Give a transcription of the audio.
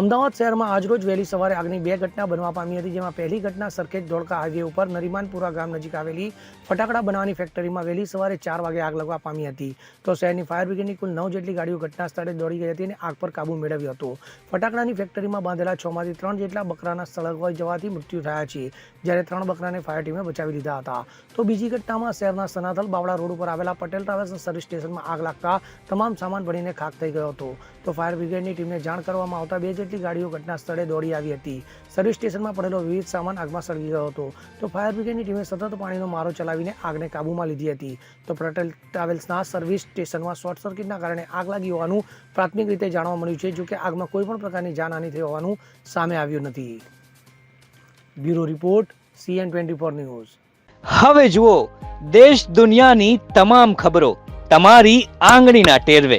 અમદાવાદ શહેરમાં આજરોજ વહેલી સવારે આગની બે ઘટના બનવા પામી હતી, જેમાં પહેલી ઘટના સરખેજ ધોળકા હાઈવે ઉપર નરીમાનપુરા ગામ નજીક આવેલી ફટાકડા બનાવવાની ફેક્ટરીમાં વહેલી સવારે ચાર વાગે આગ લાગવા પામી હતી. તો શહેરની ફાયર બ્રિગેડની કુલ નવ જેટલી ગાડીઓ ઘટના સ્થળે દોડી ગઈ હતી અને આગ પર કાબુ મેળવ્યો હતો. ફટાકડાની ફેક્ટરીમાં બાંધેલા છમાંથી ત્રણ જેટલા બકરાના સળગવાઈ જવાથી મૃત્યુ થયા છે, જ્યારે ત્રણ બકરાને ફાયર ટીમે બચાવી લીધા હતા. તો બીજી ઘટનામાં શહેરના સનાથલ બાવળા રોડ ઉપર આવેલા પટેલ ટ્રાવેલ્સ સર્વિસ સ્ટેશનમાં આગ લાગતા તમામ સામાન ભણીને ખાક થઈ ગયો હતો. તો ફાયર બ્રિગેડની ટીમને જાણ કરવામાં આવતા બે જેટલી ગાડીઓ ઘટના સ્થળે દોડી આવી હતી. સર્વિસ સ્ટેશનમાં પડેલો વિવિધ સામાન આગમાં સળગી ગયો હતો. તો ફાયર બ્રિગેડની ટીમે સતત પાણીનો મારો ચલાવીને આગને કાબૂમાં લીધી હતી. તો પટેલ ટ્રાવેલ્સના સર્વિસ સ્ટેશનમાં શોર્ટ સર્કિટના કારણે આગ લાગી હોવાનું પ્રાથમિક રીતે જાણવા મળ્યું છે, જોકે આગમાં કોઈ પણ પ્રકારની જાનહાનિ થઈ હોવાનું સામે આવ્યું નથી. Bureau report CN twenty four news. હવે જુઓ, દેશ દુનિયાની તમામ ખબરો તમારી આંગળીના ટેરવે.